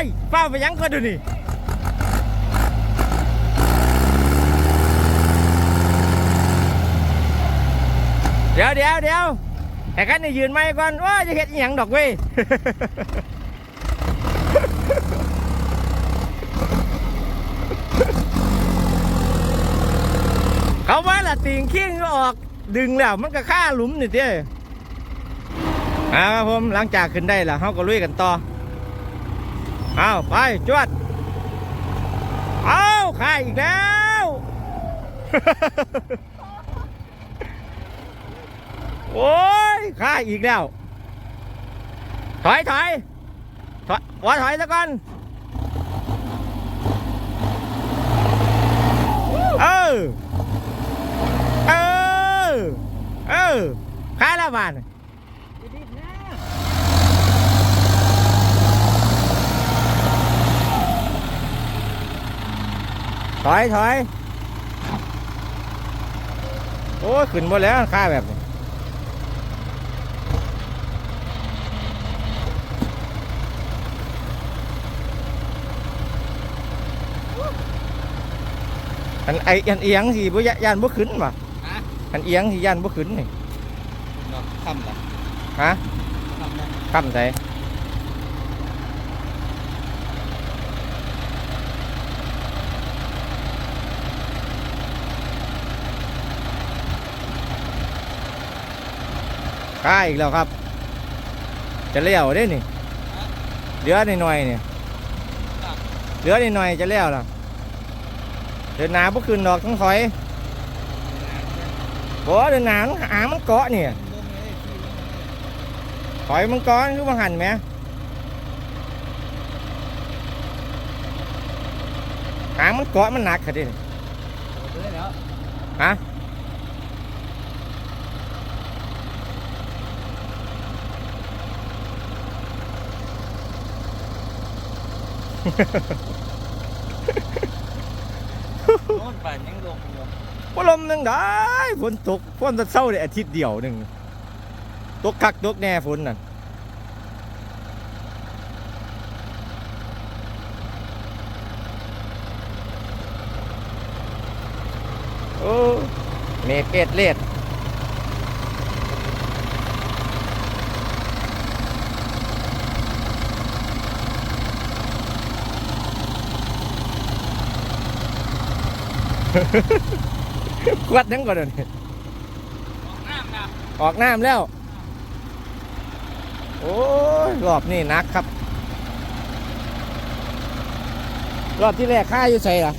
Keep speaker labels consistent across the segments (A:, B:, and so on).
A: ายเฝ้าไปยังก็ดูนี่เดี๋ยวเดี๋ยวเดี๋ยวไอ้กันนี่ยืนไม่ก่อนว่าจะเห็ดอย่างดอกเว้ยเขาว่าละติงขี้งก็ออกดึงแล้วมันก็ฆ่าหลุมนี่เด้เอาครับผมหลังจากขึ้นได้แล้วเขาก็ลุยกันต่อ เอาไปจวด เอาฆ่าอีกแล้ว โอ้ยฆ่าอีกแล้ว ถอยถอยถอยว่าถอยซะก่อน เออ เออ เออขายแล้วบาน ถอยถอยโอ้ยขึ้นหมดแล้วค่าแบบนี้อันไออันเอียงสิบ่ยย่านบ่ขึ้นว่ะ
B: ฮะ
A: อันเอียงที่ย่านบ่ขึ้นนี่
B: เนาะคำละ
A: ฮะ
B: คำละ
A: ค่าอีกแล้วครับ จะเลี้ยวได้นี่เหลือนหน่อยเนี่ยเหลือนหน่อยจะเลี้ยวแล้วเดินหนาบ่ขึ้นดอกทั้งถอยบ่เดินหนาหางมันเกาะเนี่ยถอยมังกรคือมังหันไหมหางมันเกาะมันหนักขนาดนี้
B: แล้ว
A: ฮะ
B: โน่นป่านยังลงอยู่
A: พลมหนึ่งได้ฝนตกฝนจะเศร้าได้อาทิตย์เดียวหนึ่งตกคักตกแน่ฝนนั่นโอ้เมเกตเลด กวัดยังก่อนเดี๋ยวนี้
B: น้ำนะ
A: ออกน้ำแล้ว โอ้ยรอบนี้หนักครับ รอบที่แรกค่าอยู่ใส่ล่ะ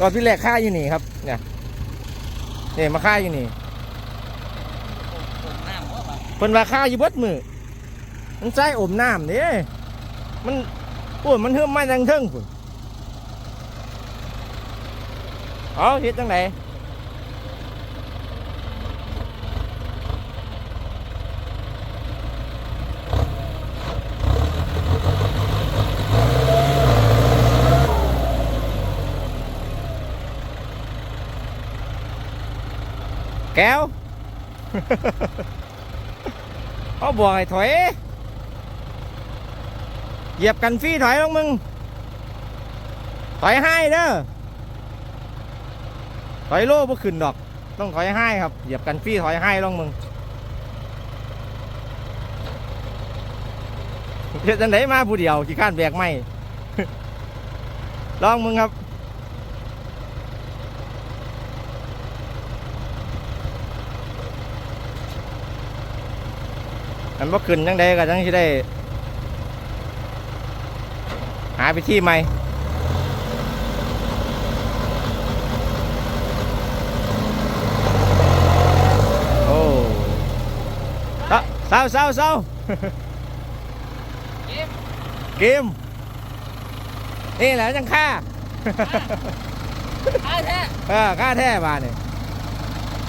A: รอบที่แรกค่าอยู่นี่ครับ เนี่ยเนี่ยมาค่าอยู่นี่
B: ตกน้ำว่าป่ะ
A: เพิ่นว่าค่าอยู่เบดมือมันใส่อมน้ำนี่มันโอ้ยมันเฮือมมาจังเทิงพุ่น เอาเฮ็ดจังไดแก้วเขาบอกให้ ถอยเหยียบกันฟรีถอยลงมึงถอยให้เด้อถอยโล่บ่ขึ้นดอก ต้องถอยให้ครับ เหยียบกันฟรีถอยให้ลองมึงเฮ็ดจังไดมาผู้เดียวขี้ข้านแบกไม่ลองมึงครับอันบ่ขึ้นจังไดก็จังสิได้ หาไปที่ใหม่ โอ้ เศร้าเศร้าเศร้า
B: เกม
A: เกมนี่แหละจังค่า
B: ไอ้แท้
A: เออค่าแท้บาทนี่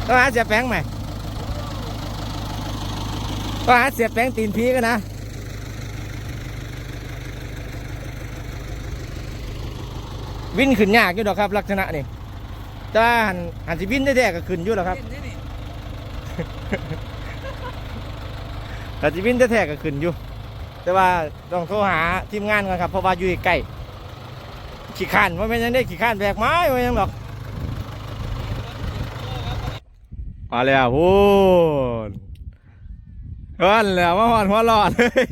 A: ต้องหาเสียแป้งไหมต้องหาเสียแป้งตีนพีกันนะวินขึ้นยากอยู่ดอกครับ ลักษณะนี่แต่ว่าหันหันสิวินแท้ๆก็ขึ้นอยู่หรอกครับ
B: เล่นนี่นี่
A: หันสิวินแท้ๆก็ขึ้นอยู่ แต่ว่าต้องโทรหาทีมงานก่อนครับเพราะว่าอยู่ใกล้ขี้ข้านว่าเป็นยังได้ขี้ข้านแบกไม้ว่ายังหรอกมาแล้วโอ้นเฮ้ยแล้วมาหอดหัวหลอดเลย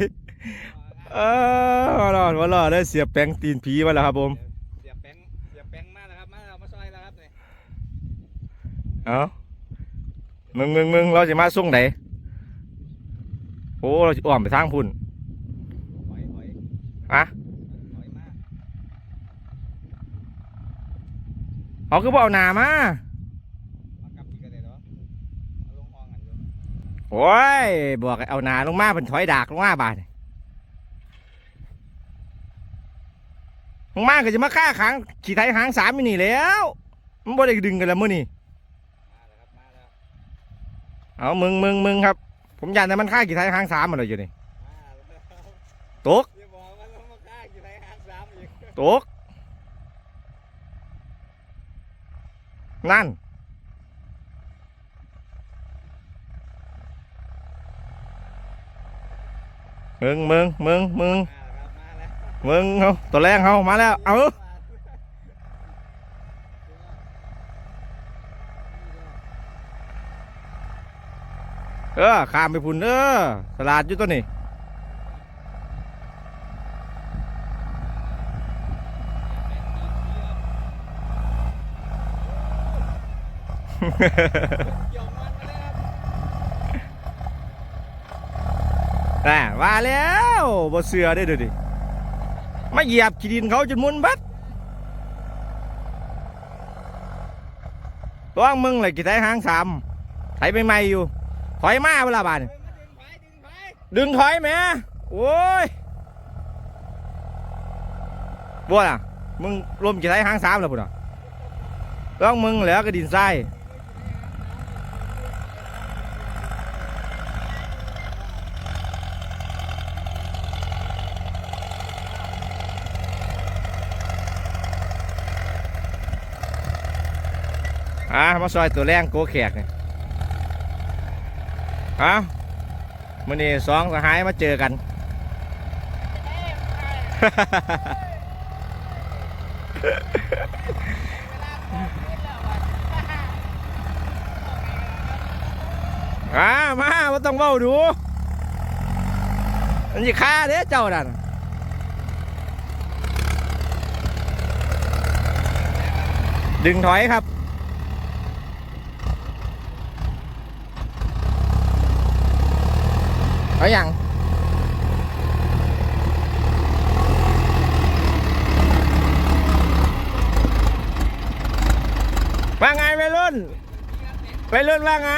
A: เออหัวหลอดหัวหลอดเลยเสียบแป้งตีนผีมาแล้วครับผม
B: เสียบแป้งเสียบแป้งมาแล้วครับมาแล้วมาซอยแล้วครับเนี่ย
A: เอามึงมึงมึงเราจะมาส่งไหนโอ้เราจะอ้อมไปทางพุ่น
B: ถอยถอย
A: อะ
B: ถอยมา
A: เอาคือบ่เอาหนามา
B: มากลับที่กันเลยเนาะเอาลงห้องกันอยู่
A: โอ้ยบอกให้เอาหนาลงมาเป็นถอยดากลงมาบาดนี่ลงมาก็จะมาฆ่าขังขี่ไทยหางสามอยู่นี่แหล้ว มันบ่ได้ดึงกันแล้วมื้อนี่
B: มาแล้วครับมาแล้ว
A: เอามึงมึงมึงครับ ผมยันแต่มันฆ่าขี่ไทยหางสามมาเลยอยู่นี่
B: มาแล้ว
A: ตก
B: อย่าบอกว่าต้องมาฆ่ากี่ไรหางสามอีก
A: ตกนั่นมึงมึงมึงมึง
B: มาแล้วครับมาแล้ว
A: มึงเอาตัวแรงเขามาแล้ว เอา เออข้ามไปพุ่นเออตลาดอยู่ตัวนี้
B: เกี่ยวมันมาแล้วครับ
A: น่ะว่าแล้วบ่เสือได้อเดูดิมาเหยียบขี้ดินเขาจนมุนบัดตัวมึงเลยกี่ไถหางสามไถไปใหม่อยู่ ถอยมาเวลาบาดนี่
B: เฮ้ยมาดึงไฟดึง
A: ถอยแม่โอ้ยบัวล่ะ มึงรวมกี่ไถหางสามแล้วพุ่นอะต้องมึงแล้วก็ดินทรายอะมาซอยตัวแรงโกแขกเนี่ย อะมื่อนี้สองสหายมาเจอกัน อ่ามาว่าต้องเว้าดูอันนี้ค่าเด้เจ้าดันดึงถอยครับ เอาอย่างว่าไงวัยรุ่นวัยรุ่นว่าไง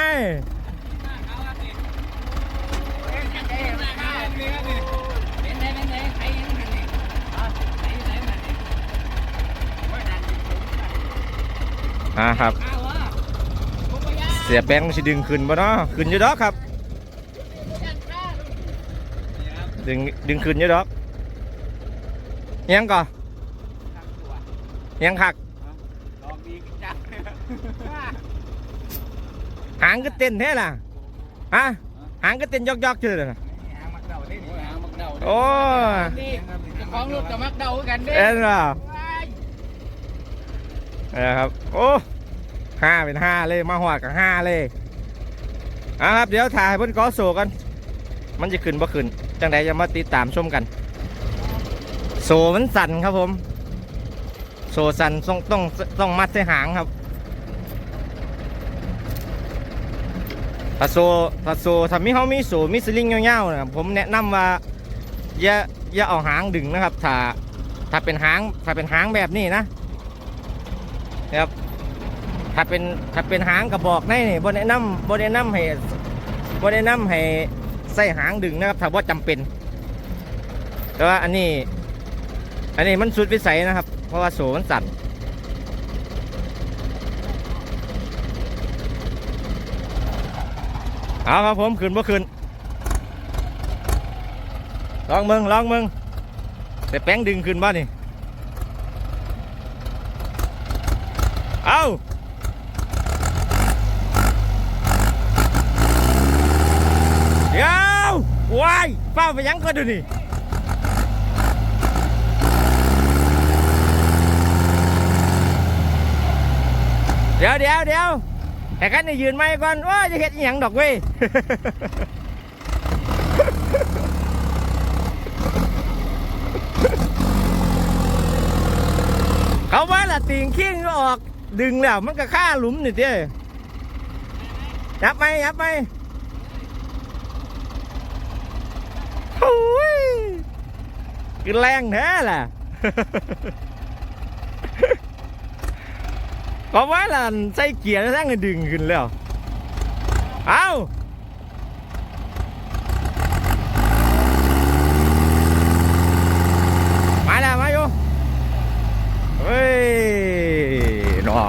A: อ่าครับ เสียแบงค์สิดึงขึ้นบ่เนาะขึ้นอยู่ดอกครับ ดึงดึงขึ้นอยู่ดอกยังก่อยังคักหางก็เต้นแท้ล่ะฮะหางก็เต้นยอกๆเจอเลยนะ
B: หางมักเดาได้นี่หางมักเดา
A: โอ้ย
B: นี่เจ้าของรถกับมักเดากันเด้
A: เอ็นเหรอนี่ครับโอ้ห้าเป็นห้าเลยมาหอดกับห้าเลยเอะครับเดี๋ยวถ่ายเพิ่อนกอโศกัน มันจะขึ้นบ่ขึ้น จังใดจะมาติดตามชมกัน โซมันสั่นครับผม โซสั่นต้องต้องต้องมัดใส่หางครับถ้าโซถ้าโซถ้ามีเขามีโซมีสลิงเงาวๆนะผมแนะนำว่าอย่าอย่าเอาหางดึงนะครับ ถ้าถ้าเป็นหางถ้าเป็นหางแบบนี้นะนะครับถ้าเป็นถ้าเป็นหางกระบอกในนี่บนแนะนำบนแนะนำให้บนแนะนำให้ ใส่หางดึงนะครับถ้าว่าจำเป็น แต่ว่าอันนี้ อันนี้มันสุดวิสัยนะครับ เพราะว่าโสมันสั่นเอาครับผมขึ้นบ่ขึ้นลองมึงลองมึงแต่แป้งดึงขึ้นบ้านี่ ไปยังก็ดูนี่เดี๋ยวเดี๋ยวเดี๋ยวแต่กันนี่ยืนไม่ก่อนว่าจะเห็นอย่างดอกเว้ยเขาว่าละตีนขี้งก็ออกดึงแล้วมันก็ฆ่าหลุมนี่เจ้ยับไหมยับไหม คือแรงแท้แหล่ะก็ว่าล่ะใส่เกียร์แล้วทั้งก็ดึงขึ้นแล้ว เอามาแล้วมาอยู่เฮ้ยหนอ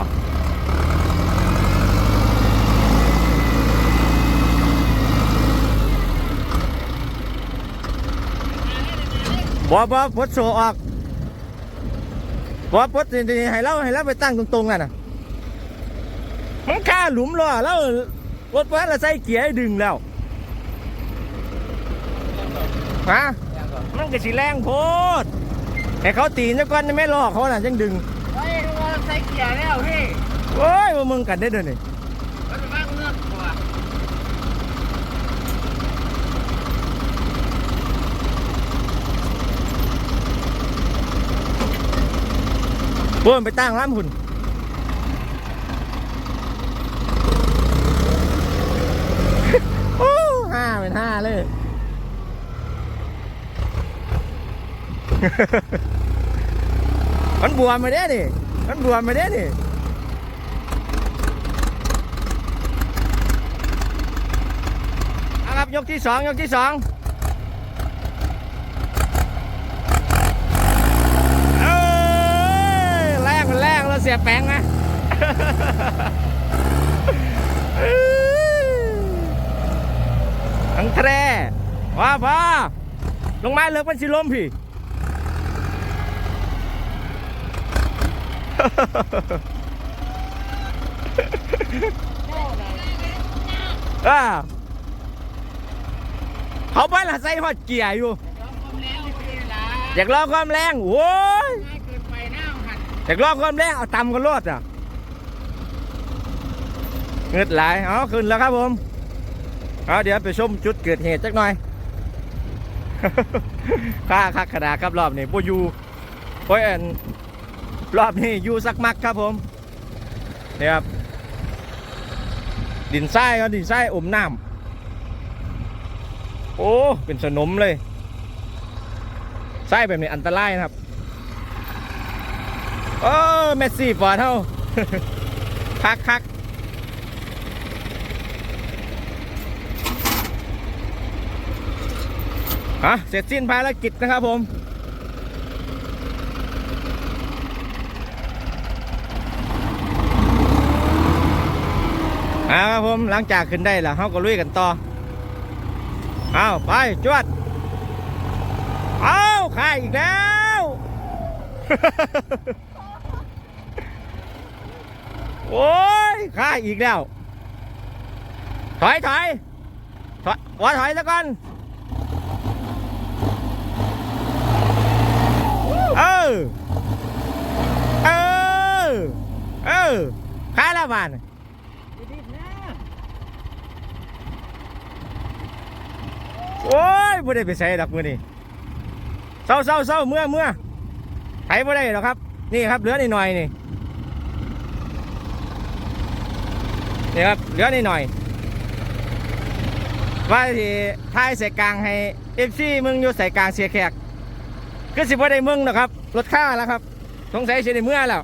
A: บ่บ่พดโซออกบ่พดนี่ๆให้เราให้เราไปตั้งตรงๆนั่นน่ะมันค่าหลุมล้อแล้วรถวัดละใส่เกียร์ให้ดึงแล้วฮะมันก็สิแรงโพดให้เขาตีนซะก่อนไม่ล้อเขาน่ะจังดึง
C: เฮ้ยทุกคนใส่เกียร์แล้วพี่
A: โอ้ยว่ามึงกันได้เด้อนี่
C: มันจะมาเงือกกว่า
A: เบิ่มไปตั้งร้านหุ่นโอ้ห้าเป็นห้าเลย มันบวมมาเด้นี่มันบวมมาเด้นี่เอาครับยกที่สองยกที่สองเอ้ยแรงมันแรง เสียแป้งนะทั้งแทรว้าพ่อลงมาเลิกมันสิลมพี่อ่าเขาบ้านละใส่ฮอดเกียร์อยู่ อยากลองความแรงโว้ย
C: น้าหัน
A: อยากลองความแรงเอาต่ำกันรถอะเงืดหลายเอขึ้นแล้วครับผมเอาเดี๋ยวไปชมจุดเกิดเหตุจักหน่อยค่าคักขนาดครับรอบนี้ปูยูโอ้ยอันรอบนี้ยูสักมักครับผมเนี่ยครับดินทรายครับดินทรายอมน้ำโอ้เป็นสนมเลยทรายแบบนี้อันตรายนะครับ โอ้เมสซี่ปอดเท่าคักคักฮะเสร็จสิ้นภารกิจนะครับผม เอาครับผมหลังจากขึ้นได้แล้วเขาก็ลุยกันต่อ เอาไปจวด เอาข่ายอีกแล้ว โอ้ยข่าอีกแล้ว ถอยถอยถอยว่าถอยซะก่อน เออ เออ เออข่าล้วบ้านโอ้ยบ่ได้ไปใส่ดอกมือนี่เศร้าเศร้าเศร้าเมื่อเมื่อไถบ่ได้หรอกครับ นี่ครับเหลือนิดหน่อยนี่ นี่ครับเหลือนิดหน่อย ว่าที่ท้ายใส่กลางให้เอฟซีมึงอยู่ใส่กลางเสียแขกคือสิบ่ได้มึงหรอกครับ รถค่าแล้วครับ สงสัยสิได้เมื่อแล้ว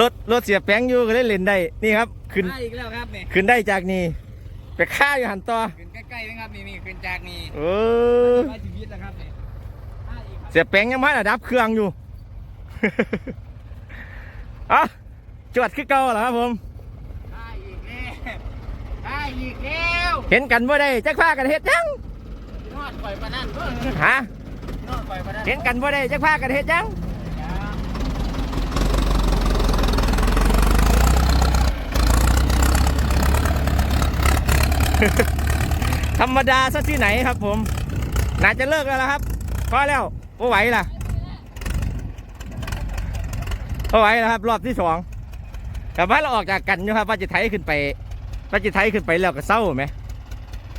A: รถรถเสียแป้งอยู่ก็ได้เล่นได้ นี่ครับ ขึ้น
C: มาอีกแล้วครับนี่
A: ขึ้นได้จากนี่ ไปฆ่าอยู่หันต่อ
C: ขึ้นใกล้ๆนะครับนี่นี่ขึ้นจากนี่
A: เออ
C: มาชีวิตแล้วครับนี่มาอีกครับ
A: เสียแป้งยังไม่ระดับเครื่องอยู่อะจวดขึ้นเก่าแล้วครับผม
C: มาอีกแล้วมาอีกแล้ว
A: เห็นกันว่าได้จักพากันเฮ็ดยัง
C: นอดปล่อยปลานั่นเพิ่ง
A: ฮะ
C: นอดปล่อยปลานั่น
A: เห็นกันว่าได้จักพากันเฮ็ดยัง ธรรมดาซะที่ไหนครับผม น่าจะเลิกแล้วละครับพอแล้วพอไหวล่ะพอไหวแล้วครับ รอบที่สองแต่ว่าเราออกจากกันอยู่ครับว่าจะไถขึ้นไปว่าจะไถขึ้นไปแล้วก็เศร้าไหม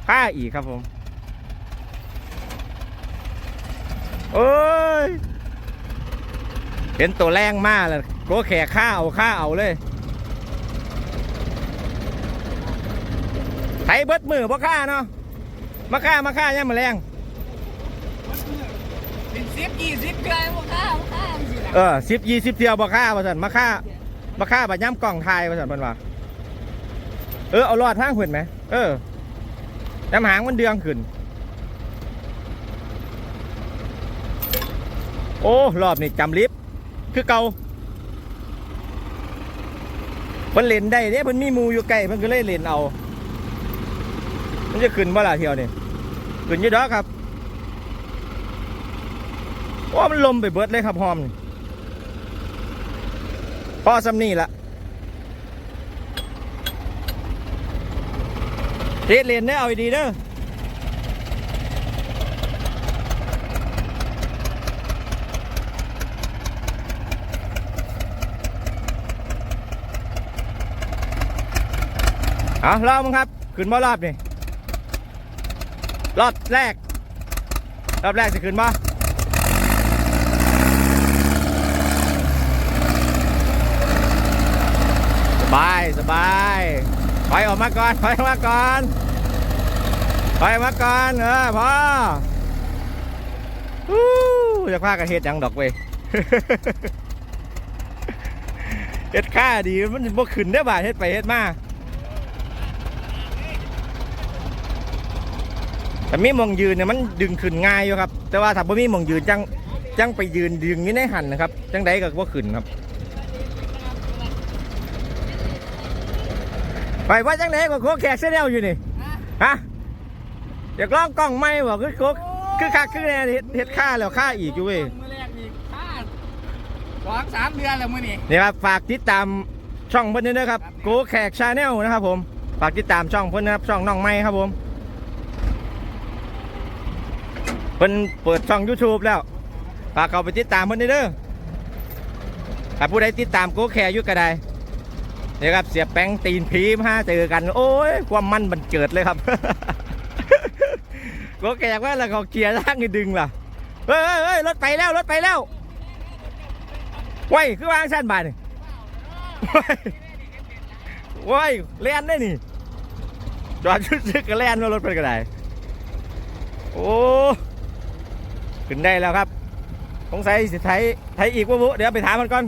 A: ค่าอีกครับผม โอ้ยเห็นตัวแรงมากเลยโกแขกข้าเอาข้าเอาเลย ไถเบิดมือบ่ข้าเนาะมาข้ามาข้ายังมาแรง
C: เป็นสิบยี่สิบเกลือหมดข้าวข้าวสิล่ะ
A: เออสิบยี่สิบเที่ยวบ่ข้าว่าสันมาข้ามาข้าบัดย้ำกล่องไทยว่าสันเพิ่นว่าเออเอารอดทางขึ้นไหมเออน้ำหางมันเดืองขึ้น โอ้รอบนี้จำลิฟต์คือเก่าเพิ่นเล่นได้เนี่ยเพิ่นมีหมูอยู่ใกล้เพิ่นก็เลยเล่นเอา มันจะขึ้นบ่ล่ะเที่ยวนี่ขึ้นยี่ดอกครับโอ้มันลมไปเบิดเลยครับหอมนี่พอซ้ำนี่ละเทสเลนได้เอาดีเด้อเอารอบมึงครับ ขึ้นมารอบนี่ รอบแรก รอบแรกจะขึ้นมาสบาย สบายถอยออกมาก่อนถอยออกมาก่อนถอยออกมาก่อนเออพอฮู้จะพากันเฮ็ดยังดอกเว้ยเฮ็ดค่าดีมันบ่ขึ้นได้บ่าเฮ็ดไปเฮ็ดมา แต่มีหมองยืนเนี่ยมันดึงขึ้นง่ายอยู่ครับ แต่ว่าถ้าบ่มีหมองยืนจังจังไปยืนดึงอยู่ในหันนะครับจังใดก็บ่ขึ้นครับ ไปว่าจังใดก็โคกแขกเสียแล้วอยู่นี่ฮะอยากลองกล้องไหมบ่คือโคกคือคักคือแน่เฮ็ดเฮ็ดค่าแล้วค่าอีกอยู่เว้ย
C: มือแรกนี่ข้าสองสามเดือนแล้วมือนี่
A: นี่ครับฝากติดตามช่องเพิ่นด้วยนะครับโกแขกชาแนลนะครับผมฝากติดตามช่องเพิ่นนะครับช่องน้องไม้ครับผม เพิ่นเปิดช่อง YouTube แล้วฝากเขาไปติดตามเพิ่นด้วยเด้อถ้าผู้ใดติดตามโกแขกอยู่ก็ได้นี่ครับเสียแป้งตีนผีมาเจอกัน โอ้ยความมั่นบันเจิดเลยครับโกแขกว่าแล้วเขาเกียร์ล่างดึงล่ะเฮ้ยเฮ้ยรถไปแล้วรถไปแล้วไว้คือวางสั้นบาดนี่ว้ายแล่นได้นี่จอดชุดซึกก็แล่นมารถเป็นก็ได้โอ้ ขึ้นได้แล้วครับสงสัยสิไทยไทยอีกวะบุเดี๋ยวไปถามมันก่อน